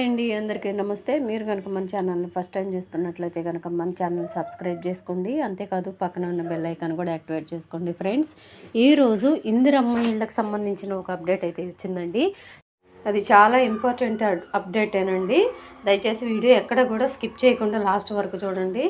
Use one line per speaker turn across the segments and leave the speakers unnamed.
Hi అండి అందరికీ నమస్తే. మీరు కనుక మన ఛానల్ని ఫస్ట్ టైం చూస్తున్నట్లయితే కనుక మన ఛానల్ సబ్స్క్రైబ్ చేసుకోండి. అంతేకాదు పక్కన ఉన్న బెల్ ఐకాన్ కూడా యాక్టివేట్ చేసుకోండి ఫ్రెండ్స్. ఈరోజు ఇందిరమ్మ ఇళ్ళకి సంబంధించిన ఒక అప్డేట్ అయితే వచ్చిందండి. అది చాలా ఇంపార్టెంట్ అప్డేటేనండి దయచేసి వీడియో ఎక్కడ కూడా స్కిప్ చేయకుండా లాస్ట్ వరకు చూడండి.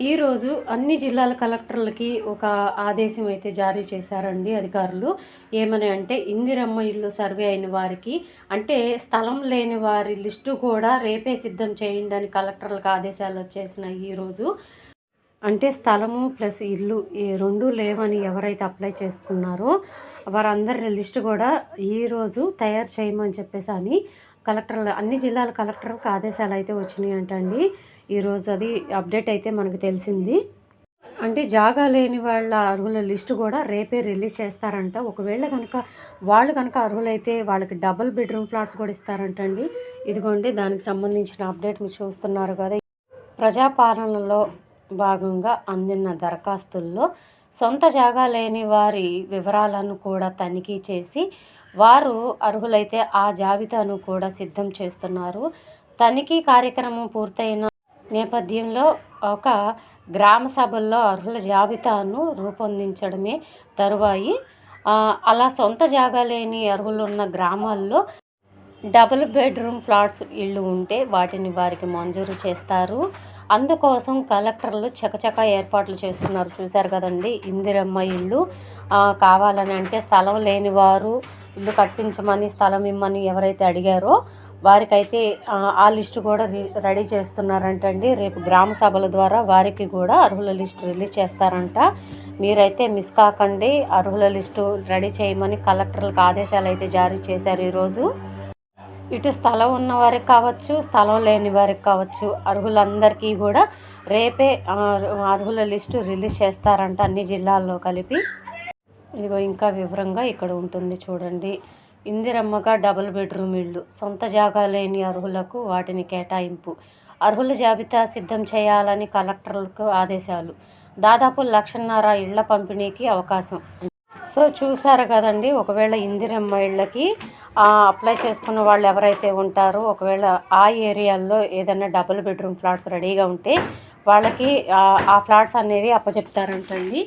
ఈరోజు అన్ని జిల్లాల కలెక్టర్లకి ఒక ఆదేశం అయితే జారీ చేశారండి అధికారులు. ఏమని అంటే ఇందిరమ్మ ఇల్లు సర్వే అయిన వారికి అంటే స్థలం లేని వారి లిస్టు కూడా రేపే సిద్ధం చేయండి అని కలెక్టర్లకు ఆదేశాలు వచ్చేసినాయి ఈరోజు అంటే స్థలము ప్లస్ ఇల్లు ఈ రెండు లేవని ఎవరైతే అప్లై చేసుకున్నారో వారందరి లిస్టు కూడా ఈరోజు తయారు చేయమని చెప్పేసి అని కలెక్టర్లు అన్ని జిల్లాల కలెక్టర్లకు ఆదేశాలు అయితే వచ్చినాయి అంటండి. ఈరోజు అది అప్డేట్ అయితే మనకు తెలిసింది. అంటే జాగా లేని వాళ్ళ అర్హుల లిస్టు కూడా రేపే రిలీజ్ చేస్తారంట. ఒకవేళ కనుక వాళ్ళు కనుక అర్హులైతే వాళ్ళకి డబుల్ బెడ్రూమ్ ఫ్లాట్స్ కూడా ఇస్తారంటండి. ఇదిగోండి దానికి సంబంధించిన అప్డేట్ మీరు చూస్తున్నారు కదా. ప్రజాపాలనలో భాగంగా అందిన దరఖాస్తుల్లో సొంత జాగా లేని వారి వివరాలను కూడా తనిఖీ చేసి వారు అర్హులైతే ఆ జాబితాను కూడా సిద్ధం చేస్తున్నారు. తనిఖీ కార్యక్రమం పూర్తయిన నేపథ్యంలో ఒక గ్రామ సభల్లో అర్హుల జాబితాను రూపొందించడమే తరువాయి. అలా సొంత జాగా లేని అర్హులు ఉన్న గ్రామాల్లో డబుల్ బెడ్రూమ్ ఫ్లాట్స్ ఇళ్ళు ఉంటే వాటిని వారికి మంజూరు చేస్తారు. అందుకోసం కలెక్టర్లు చకచక ఏర్పాట్లు చేస్తున్నారు. చూశారు కదండి? ఇందిరమ్మ ఇల్లు. కావాలని అంటే స్థలం లేని వారు ఇల్లు కట్టించమని స్థలం ఇమ్మని ఎవరైతే అడిగారో వారికైతే ఆ లిస్టు కూడా రెడీ చేస్తున్నారంటండి. రేపు గ్రామ సభల ద్వారా వారికి కూడా అర్హుల లిస్టు రిలీజ్ చేస్తారంట. మీరైతే మిస్ కాకండి. అర్హుల లిస్టు రెడీ చేయమని కలెక్టర్లకు ఆదేశాలు అయితే జారీ చేశారు ఈరోజు. ఇటు స్థలం ఉన్న వారికి కావచ్చు స్థలం లేని వారికి కావచ్చు అర్హులందరికీ కూడా రేపే అర్హుల లిస్టు రిలీజ్ చేస్తారంట అన్ని జిల్లాల్లో కలిపి. ఇదిగో ఇంకా వివరంగా ఇక్కడ ఉంటుంది చూడండి. ఇందిరమ్మగా డబుల్ బెడ్రూమ్ ఇళ్ళు సొంత జాగా లేని అర్హులకు వాటిని కేటాయింపు. అర్హుల జాబితా సిద్ధం చేయాలని కలెక్టర్లకు ఆదేశాలు. దాదాపు లక్షన్నర ఇళ్ళ పంపిణీకి అవకాశం. సో చూసారు కదండి ఒకవేళ ఇందిరమ్మ ఇళ్ళకి అప్లై చేసుకున్న వాళ్ళు ఎవరైతే ఉంటారో ఒకవేళ ఆ ఏరియాల్లో ఏదైనా డబుల్ బెడ్రూమ్ ఫ్లాట్స్ రెడీగా ఉంటే వాళ్ళకి ఆ ఫ్లాట్స్ అనేవి అప్పచెప్తారంటండి.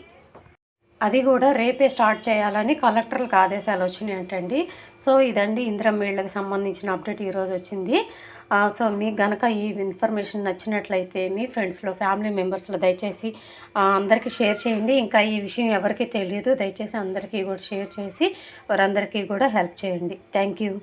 అది కూడా రేపే స్టార్ట్ చేయాలని కలెక్టర్లకు ఆదేశాలు వచ్చినాయంటండి. సో ఇదండి ఇంద్రమేళ్ళకి సంబంధించిన అప్డేట్ ఈరోజు వచ్చింది. సో మీకు గనక ఈ ఇన్ఫర్మేషన్ నచ్చినట్లయితే మీ ఫ్రెండ్స్లో ఫ్యామిలీ మెంబర్స్లో దయచేసి అందరికీ షేర్ చేయండి. ఇంకా ఈ విషయం ఎవరికీ తెలియదు దయచేసి అందరికీ కూడా షేర్ చేసి వారందరికీ కూడా హెల్ప్ చేయండి. Thank you.